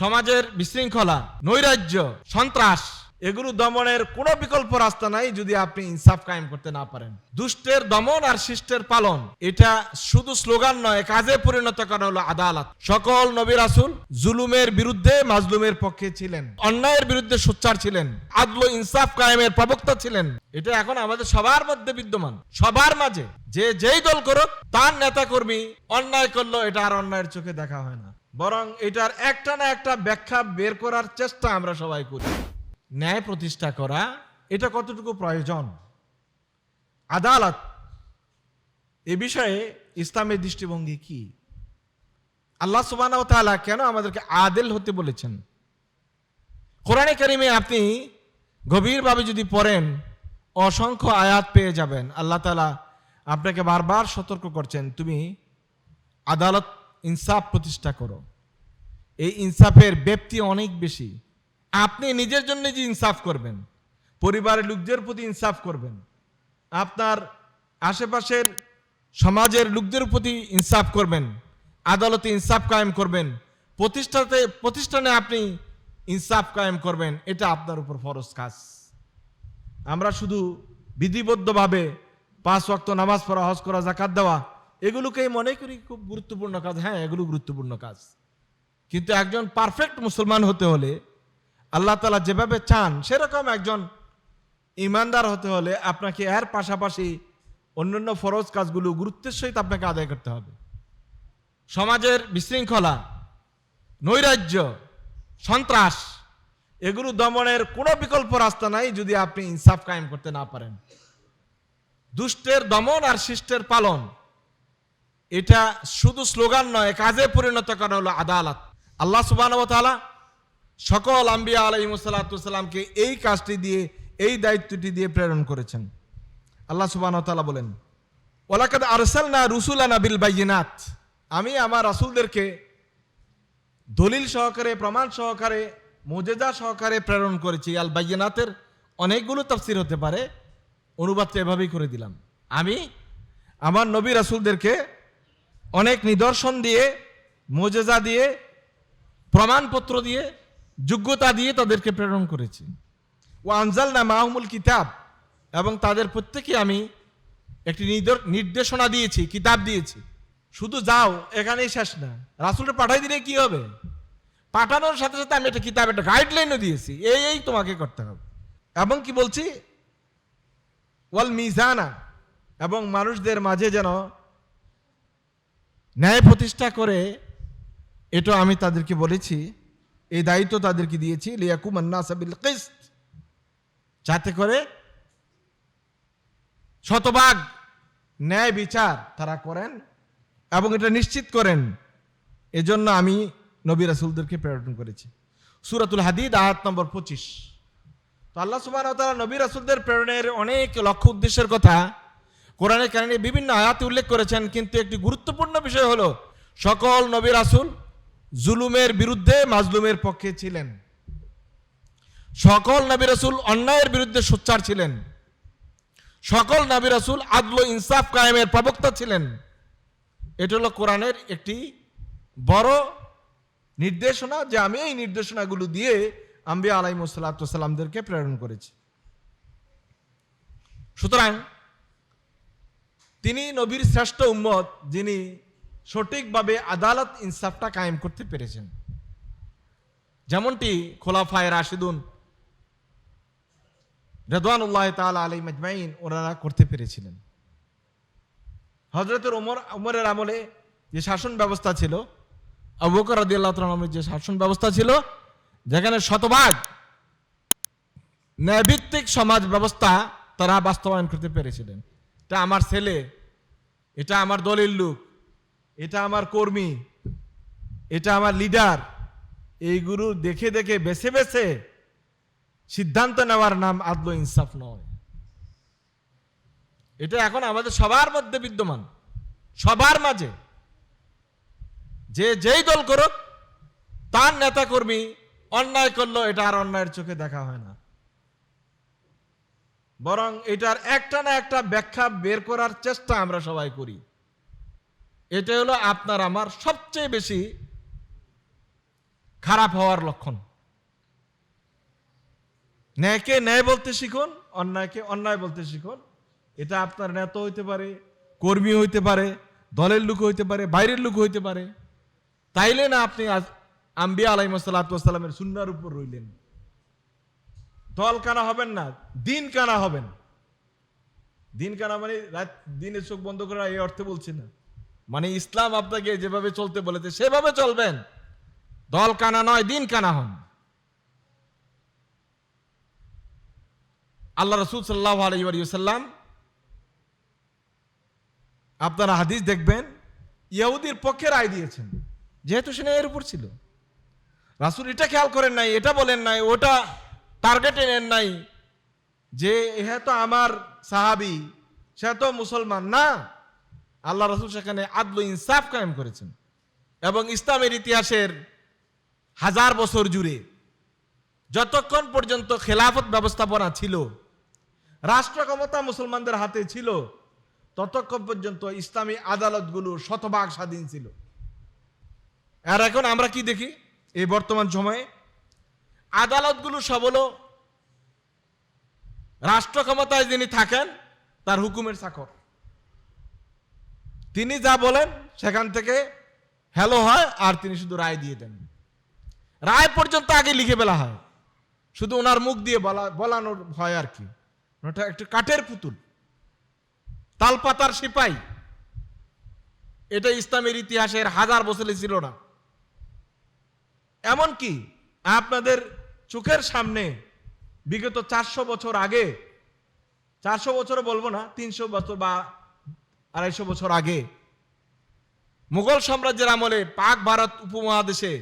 সমাজের বিশৃঙ্খলা, নৈরাজ্য, সন্ত্রাস, এগুলো দমনের কোনো বিকল্প রাস্তা নাই যদি আপনি ইনসাফ কায়েম করতে না পারেন। দুষ্টের দমন আর শিষ্টের পালন, এটা শুধু স্লোগান নয়, কাজে পরিণত করা হলো আদালত। সকল নবী রাসুল জুলুমের বিরুদ্ধে মাজলুমের পক্ষে ছিলেন, অন্যায়ের বিরুদ্ধে সোচ্চার ছিলেন, আদল ইনসাফ কায়েমের প্রবক্তা ছিলেন। এটা এখন আমাদের সবার মধ্যে বিদ্যমান, সবার মাঝে। যে যেই দল করুক, তার নেতা কর্মী অন্যায় করল এটা আর অন্যায়ের চোখে দেখা হয় না। বরং এটার একটা না একটা ব্যাখ্যা বের করার চেষ্টা আমরা সবাই করি। ন্যায় প্রতিষ্ঠা করা, এটা কতটুকু প্রয়োজন? আদালত, এ বিষয়ে ইসলামের দৃষ্টিভঙ্গি কি? আল্লাহ সুবাহ কেন আমাদেরকে আদেল হতে বলেছেন? কোরআনে কারিমে আপনি গভীরভাবে যদি পড়েন, অসংখ্য আয়াত পেয়ে যাবেন। আল্লাহ তালা আপনাকে বারবার সতর্ক করছেন। তুমি আদালত ইনসাফ প্রতিষ্ঠা করো। এই ইনসাফের ব্যাপ্তি অনেক বেশি। আপনি নিজের জন্য যে ইনসাফ করবেন, পরিবারের লোকদের প্রতি ইনসাফ করবেন, আপনার আশেপাশের সমাজের লোকদের প্রতি ইনসাফ করবেন, আদালতে ইনসাফ কায়েম করবেন, প্রতিষ্ঠাতে, প্রতিষ্ঠানে আপনি ইনসাফ কায়েম করবেন, এটা আপনার উপর ফরজ কাজ। আমরা শুধু বিধিবদ্ধভাবে পাঁচ ওয়াক্ত নামাজ পড়া, হজ করা জাকাত দেওয়া এগুলোকেই মনে করি খুব গুরুত্বপূর্ণ কাজ। হ্যাঁ এগুলো গুরুত্বপূর্ণ কাজ। কিন্তু একজন পারফেক্ট মুসলমান হতে হলে, আল্লাহ তালা যেভাবে চান, সেরকম একজন ইমানদার হতে হলে আপনাকে এর পাশাপাশি অন্যান্য ফরজ কাজগুলো গুরুত্বের সহিত আপনাকে আদায় করতে হবে। সমাজের বিশৃঙ্খলা, নৈরাজ্য, সন্ত্রাস, এগুলো দমনের কোনো বিকল্প রাস্তা নাই যদি আপনি ইনসাফ কায়েম করতে না পারেন। দুষ্টের দমন আর শিষ্টের পালন এটা শুধু স্লোগান নয়, কাজে পরিণত করা হলো আদালত। আল্লাহ সুবাহ সকল আম্বিয়া আলাইমসাল্লাতামকে এই কাজটি দিয়ে, এই দায়িত্বটি দিয়ে প্রেরণ করেছেন। আল্লাহ সুবাহ তাআলা বলেন ওলাকাদ আরসাল না রুসুলানা বিল বাইনাত আমি আমার রাসুলদেরকে দলিল সহকারে, প্রমাণ সহকারে, মোজেজা সহকারে প্রেরণ করেছি। আল বাইনাতের অনেকগুলো তাফসির হতে পারে, অনুবাদটা এভাবেই করে দিলাম। আমি আমার নবী রাসূলদেরকে অনেক নিদর্শন দিয়ে, মোজেজা দিয়ে, প্রমাণপত্র দিয়ে, যোগ্যতা দিয়ে তাদেরকে প্রেরণ করেছি। ও আনজাল না মাহমুল কিতাব, এবং তাদের প্রত্যেকে আমি একটি নির্দেশনা দিয়েছি, কিতাব দিয়েছি। শুধু যাও, এখানেই শেষ না। রাসুলটা পাঠাই দিলে কি হবে? পাঠানোর সাথে সাথে আমি একটা কিতাব, একটা গাইডলাইনও দিয়েছি। এই এই তোমাকে করতে হবে। এবং কি বলছি? ওয়াল মিজানা, এবং মানুষদের মাঝে যেন ন্যায় প্রতিষ্ঠা করে, এটা আমি তাদেরকে বলেছি, এই দায়িত্ব তাদেরকে দিয়েছি, লিয়াকুম আন্নাসাবিল কিস্ত, যাতে করে শতভাগ ন্যায় বিচার তারা করেন এবং এটা নিশ্চিত করেন। এজন্য আমি নবী রাসুলদেরকে প্রেরণ করেছি। সুরাতুল হাদিদ, আয়াত নম্বর পঁচিশ। তো আল্লাহ সুবাহ তাআলা নবী রাসুলদের প্রেরণের অনেক লক্ষ্য উদ্দেশ্যের কথা কোরআনের কারণে বিভিন্ন আয়াতে উল্লেখ করেছেন, কিন্তু একটি গুরুত্বপূর্ণ বিষয় হলো, সকল নবী রাসুল জুলুমের বিরুদ্ধে মাজলুমের পক্ষে ছিলেন। সকল নবী রাসুল অন্যায়ের বিরুদ্ধে সোচ্চার ছিলেন। সকল নবী রাসুল আদল ইনসাফ কায়েমের প্রবক্তা ছিলেন। এটা হলো কোরআনের একটি বড় নির্দেশনা যে আমি এই নির্দেশনাগুলো দিয়ে আম্বিয়া আলাইমসাল্লাতামদেরকে প্রেরণ করেছি। সুতরাং তিনি নবীর শ্রেষ্ঠ উম্মত, যিনি সঠিকভাবে আদালত ইনসাফটা কায়েম করতে পেরেছেন। যেমনটি খোলাফায় রাশিদুন রেদওয়ানুল্লাহ তাআলা আলী মাজমাইন ওনারা করতে পেরেছিলেন। হজরতের ওমর, ওমরের আমলে যে শাসন ব্যবস্থা ছিল আবুকর রাদিয়াল্লাহু তাআলার যে শাসন ব্যবস্থা ছিল, যেখানে শতভাগ ন্যায়ভিত্তিক সমাজ ব্যবস্থা তারা বাস্তবায়ন করতে পেরেছিলেন। এটা আমার ছেলে, এটা আমার দলের লোক, এটা আমার কর্মী, এটা আমার লিডার। এইগুলো দেখে দেখে, বেছে বেছে সিদ্ধান্ত নেওয়ার নাম আদল ইনসাফ নয়। এটা এখন আমাদের সবার মধ্যে বিদ্যমান, সবার মাঝে। যে যেই দল করুক, তার নেতা কর্মী অন্যায় করল এটা আর অন্যায়ের চোখে দেখা হয় না। বরং এটার একটা না একটা ব্যাখ্যা বের করার চেষ্টা আমরা সবাই করি। এটা হলো আপনার আমার সবচেয়ে বেশি খারাপ হওয়ার লক্ষণ। ন্যায়কে ন্যায় বলতে শিখুন, অন্যায়কে অন্যায় বলতে শিখুন। এটা আপনার নেতা হইতে পারে, কর্মী হইতে পারে, দলের লোক হইতে পারে, বাইরের লোক হইতে পারে। তাইলে না আপনি আম্বিয়া আলাইমসাল্লামের সুন্নার উপর রইলেন। দল কানা হবেন না, দিন কানা হবেন। দিন কানা মানে রাত দিনে চোখ বন্ধ করা, এই অর্থে বলছি না। মানে ইসলাম আপনাকে যেভাবে চলতে বলেছে, সেভাবে চলবেন। দল কানা নয়, দিন কানা হন। আল্লাহ রসুল সাল্লাহ আলাইসাল্লাম আপনারা হাদিস দেখবেন, ইহুদির পক্ষে রায় দিয়েছেন, যেহেতু সে এর উপর ছিল। রাসুল এটা খেয়াল করেন নাই, এটা বলেন নাই, ওটা টার্গেটে নেন নাই। যে হ্যাঁ তো আমার সাহাবি, সে তো মুসলমান না। আল্লাহ রসুল সেখানে আদল ইনসাফ কায়েম করেছেন। এবং ইসলামের ইতিহাসের হাজার বছর জুড়ে যতক্ষণ পর্যন্ত খেলাফত ব্যবস্থাপনা ছিল, রাষ্ট্র ক্ষমতা মুসলমানদের হাতে ছিল, ততক্ষণ পর্যন্ত ইসলামী আদালতগুলো শতভাগ স্বাধীন ছিল। আর এখন আমরা কি দেখি? এই বর্তমান সময়ে আদালতগুলো সব হলো রাষ্ট্র ক্ষমতায় যিনি থাকেন, তার হুকুমের চাকর তিনি যা বলেন, সেখান থেকে হ্যালো হয়, আর তিনি শুধু রায় দিয়ে দেন। রায় পর্যন্ত আগে লিখে ফেলা হয়। শুধু ওনার মুখ দিয়ে বলা, বলানোর হয় আর কি। ওটা একটু কাঠের পুতুল। তালপাতার সিপাই। এটা ইসলামের ইতিহাসের হাজার বছরে ছিল না এমন কি আপনাদের চোখের সামনে বিগত চারশো বছর আগে, চারশো বছর বলব না, তিনশো বছর বা আড়াইশো বছর আগে, মুঘল সাম্রাজ্যের আমলে পাক ভারত উপমহাদেশে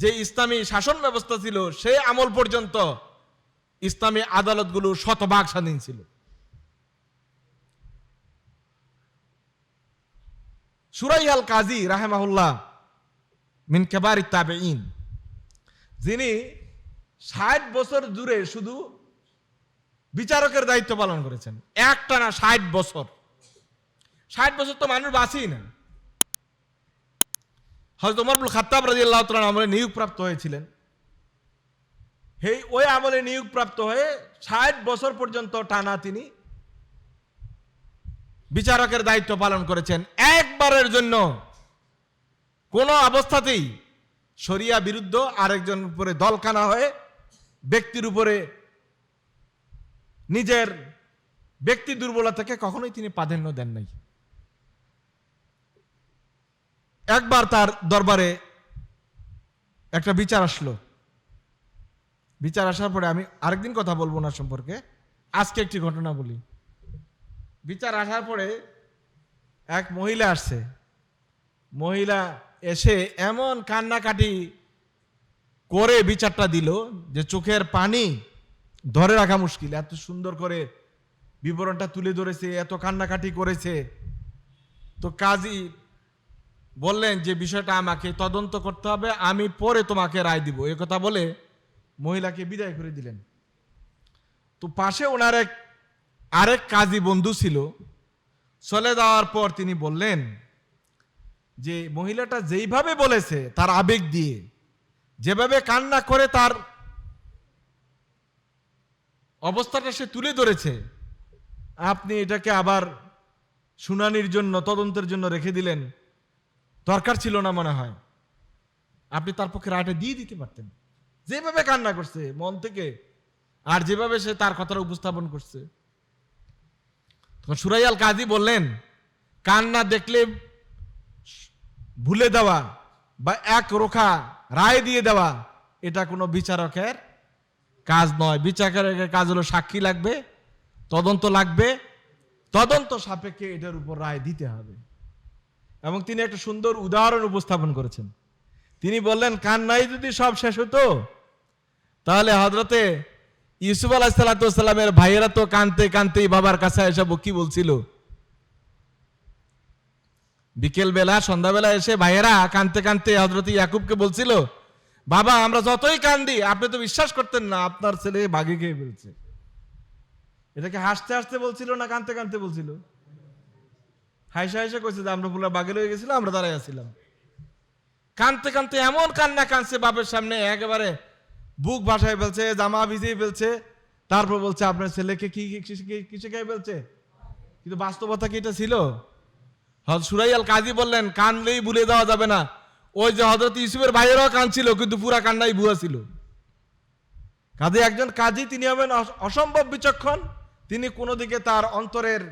যে ইসলামী শাসন ব্যবস্থা ছিল, সেই আমল পর্যন্ত ইসলামী আদালতগুলো শতভাগ স্বাধীন ছিল। সুরাই আল কাজী রাহেমাহুল্লাহ, মিন কেবার তাবেইন যিনি ষাট বছর জুড়ে শুধু বিচারকের দায়িত্ব পালন করেছেন একটা না ষাট বছর। ষাট বছর তো মানুষ বাঁচেই না। হয়তো উমরবুল খাত্তাব রাজি আল্লাহ আমলে নিয়োগপ্রাপ্ত হয়েছিলেন। সেই ওই আমলে নিয়োগপ্রাপ্ত হয়ে ষাট বছর পর্যন্ত টানা তিনি বিচারকের দায়িত্ব পালন করেছেন। একবারের জন্য কোন অবস্থাতেই শরিয়া বিরুদ্ধ আরেকজন উপরে দলখানা হয়ে ব্যক্তির উপরে নিজের ব্যক্তি দুর্বলতাকে কখনোই তিনি প্রাধান্য দেন নাই। একবার তার দরবারে একটা বিচার আসলো। বিচার আসার পরে আমি আরেকদিন কথা বলব না সম্পর্কে। আজকে একটি ঘটনা বলি। বিচার আসার পরে এক মহিলা আসছে। মহিলা এসে এমন কান্নাকাটি করে বিচারটা দিল যে চোখের পানি ধরে রাখা মুশকিল। এত সুন্দর করে বিবরণটা তুলে ধরেছে, এত কান্নাকাটি করেছে। তো কাজী বললেন যে বিষয়টা আমাকে তদন্ত করতে হবে, আমি পরে তোমাকে রায় দিব। এ কথা বলে মহিলাকে বিদায় করে দিলেন। তো পাশে ওনার এক, আরেক কাজী বন্ধু ছিল। চলে যাওয়ার পর তিনি বললেন যে মহিলাটা যেইভাবে বলেছে তার আবেগ দিয়ে, যেভাবে কান্না করে তার অবস্থাটা সে তুলে ধরেছে, আপনি এটাকে আবার শুনানির জন্য, তদন্তের জন্য রেখে দিলেন, দরকার ছিল না মনে হয়। আপনি তার পক্ষে রায়টা দিয়ে দিতে পারতেন। যেভাবে কান্না করছে, মন থেকে, আর যেভাবে সে তার কথাটা উপস্থাপন করছে। তখন সুরাইয়াল কাজী বললেন, কান্না দেখলে ভুলে দেওয়া বা এক রোখা রায় দিয়ে দেওয়া, এটা কোনো বিচারকের কাজ নয়। বিচারকের কাজ হলো সাক্ষী লাগবে, তদন্ত লাগবে, তদন্ত সাপেক্ষে এটার উপর রায় দিতে হবে। এবং তিনি একটা সুন্দর উদাহরণ উপস্থাপন করেছেন। তিনি বললেন কান্নাই যদি সব শেষ হতো, তাহলে হজরতে ইউসুফ আলাহিসাল্লামের ভাইয়েরা তো কানতে কানতেই বাবার কাছে এসে কি বলছিল। বিকেল বেলা সন্ধ্যাবেলা এসে ভাইয়েরা কানতে কানতে হজরত ইয়াকুবকে বলছিল, বাবা, আমরা যতই কান্দি, আপনি তো বিশ্বাস করতেন না, আপনার ছেলে বাঘে খেয়ে ফেলছে। এটাকে হাসতে হাসতে বলছিল না কানতে কানতে বলছিল? হাইসা হাইসা কইছে যে, আমরা পুরো বাঘে লয়ে গেছিলাম, আমরা দাঁড়াই আছিলাম। কানতে কানতে এমন কান্না কানছে বাপের সামনে, একেবারে বুক ভাসায় ফেলছে, জামা ভিজিয়ে ফেলছে। তারপর বলছে, আপনার ছেলেকে কি, কি- কি- কি- কি ফেলছে? কিন্তু বাস্তবতা কি এটা ছিল? সুরাই আল কাজী বললেন, কানলেই ভুলে দেওয়া যাবে না। ওই যে হজরত ইউসুফের ভাইয়েরাও কানছিল কিন্তু পুরা কান্নাই ভুয়া ছিল। কাজে একজন কাজী, তিনি হবেন অসম্ভব বিচক্ষণ। তিনি কোনো দিকে তার অন্তরের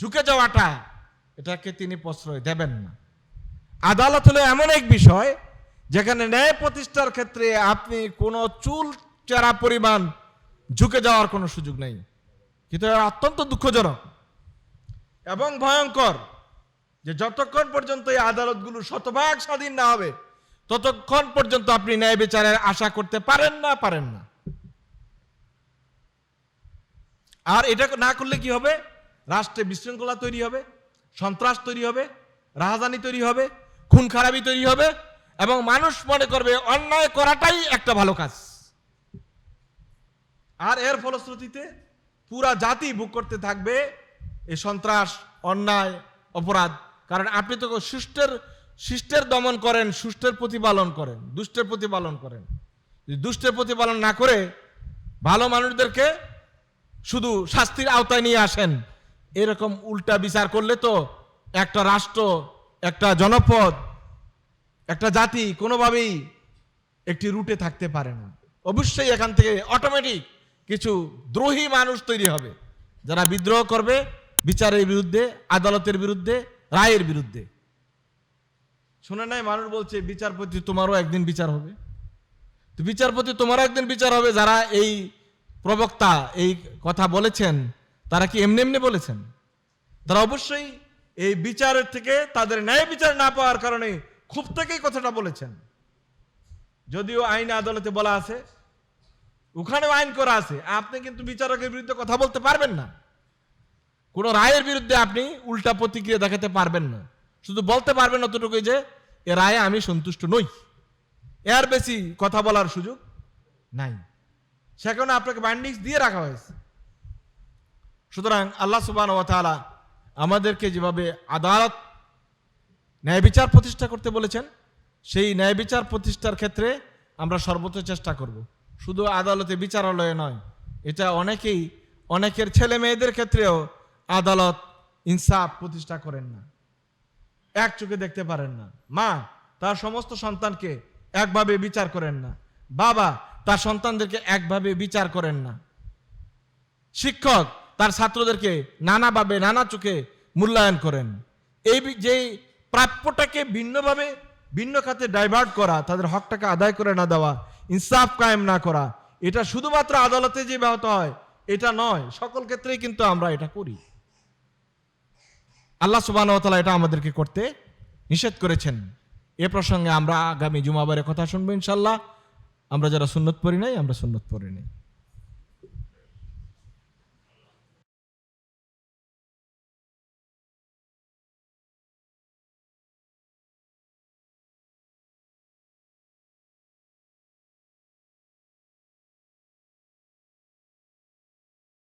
ঝুঁকে যাওয়াটা, এটাকে তিনি প্রশ্রয় দেবেন না। আদালত হলো এমন এক বিষয়, যেখানে ন্যায় প্রতিষ্ঠার ক্ষেত্রে আপনি কোনো চুল চেরা পরিমাণ ঝুঁকে যাওয়ার কোনো সুযোগ নেই। কিন্তু অত্যন্ত দুঃখজনক এবং ভয়ঙ্কর। যে যতক্ষণ পর্যন্ত এই আদালতগুলো শতভাগ স্বাধীন না হবে, ততক্ষণ পর্যন্ত আপনি ন্যায় বিচারের আশা করতে পারেন না পারেন না। আর এটা না করলে কি হবে? রাষ্ট্রে বিশৃঙ্খলা তৈরি হবে, সন্ত্রাস তৈরি হবে, রাহাজানি তৈরি হবে, খুন খারাপি তৈরি হবে, এবং মানুষ মনে করবে অন্যায় করাটাই একটা ভালো কাজ। আর এর ফলশ্রুতিতে পুরা জাতি বুক করতে থাকবে এই সন্ত্রাস, অন্যায়, অপরাধ। কারণ আপনি তো সুষ্ঠের শিষ্টের দমন করেন, সুষ্ঠের প্রতিপালন করেন, দুষ্টের প্রতিপালন করেন। দুষ্টের প্রতিপালন না করে, ভালো মানুষদেরকে শুধু শাস্তির আওতায় নিয়ে আসেন। এরকম উল্টা বিচার করলে তো একটা রাষ্ট্র, একটা জনপদ, একটা জাতি কোনোভাবেই একটি রুটে থাকতে পারে না। অবশ্যই এখান থেকে অটোমেটিক কিছু দ্রোহী মানুষ তৈরি হবে। যারা বিদ্রোহ করবে, বিচারের বিরুদ্ধে, আদালতের বিরুদ্ধে রায়ের বিরুদ্ধে। শুনে নাই, মানুষ বলছে, বিচারপতি তোমারও একদিন বিচার হবে। তো বিচারপতি তোমারও একদিন বিচার হবে, যারা এই প্রবক্তা, এই কথা বলেছেন, তারা কি এমনি এমনি বলেছেন? তারা অবশ্যই এই বিচারের থেকে তাদের ন্যায় বিচার না পাওয়ার কারণে খুব থেকেই কথাটা বলেছেন। যদিও আইন আদালতে বলা আছে, ওখানেও আইন করা আছে, আপনি কিন্তু বিচারকের বিরুদ্ধে কথা বলতে পারবেন না। কোন রায়ের বিরুদ্ধে আপনি উল্টা প্রতিক্রিয়া দেখাতে পারবেন না। শুধু বলতে পারবেন অতটুকুই যে, এ রায়ে আমি সন্তুষ্ট নই। এর বেশি কথা বলার সুযোগ নাই। সেখানে আপনাকে বাইন্ডিংস দিয়ে রাখা হয়েছে। সুতরাং আল্লাহ সুবান ও তাআলা আমাদেরকে যেভাবে আদালত ন্যায় বিচার প্রতিষ্ঠা করতে বলেছেন, সেই ন্যায় বিচার প্রতিষ্ঠার ক্ষেত্রে আমরা সর্বোচ্চ চেষ্টা করব। শুধু আদালতে বিচারালয়ে নয়, এটা অনেকেই, অনেকের ছেলে মেয়েদের ক্ষেত্রেও আদালত ইনসাফ প্রতিষ্ঠা করেন না। এক চোখে দেখতে পারেন না। মা, তার সমস্ত সন্তানকে একভাবে বিচার করেন না। বাবা, তার সন্তানদেরকে একভাবে বিচার করেন না। শিক্ষক, তার ছাত্রদেরকে নানাভাবে, নানা চোখে মূল্যায়ন করেন। এই যে প্রাপ্যটাকে ভিন্নভাবে, ভিন্ন খাতে ডাইভার্ট করা, তাদের হকটাকে আদায় করে না দেওয়া, ইনসাফ কায়েম না করা, এটা শুধুমাত্র আদালতে যে ব্যাহত হয়, এটা নয়, সকল ক্ষেত্রেই কিন্তু আমরা এটা করি। আল্লাহ সুবাহ এটা আমাদেরকে করতে নিষেধ করেছেন। এ প্রসঙ্গে আমরা আগামী জুমাবারে কথা শুনব ইনশাল্লাহ আমরা যারা সুন্নত পড়ি নাই, আমরা সুন্নত পড়ি নাই।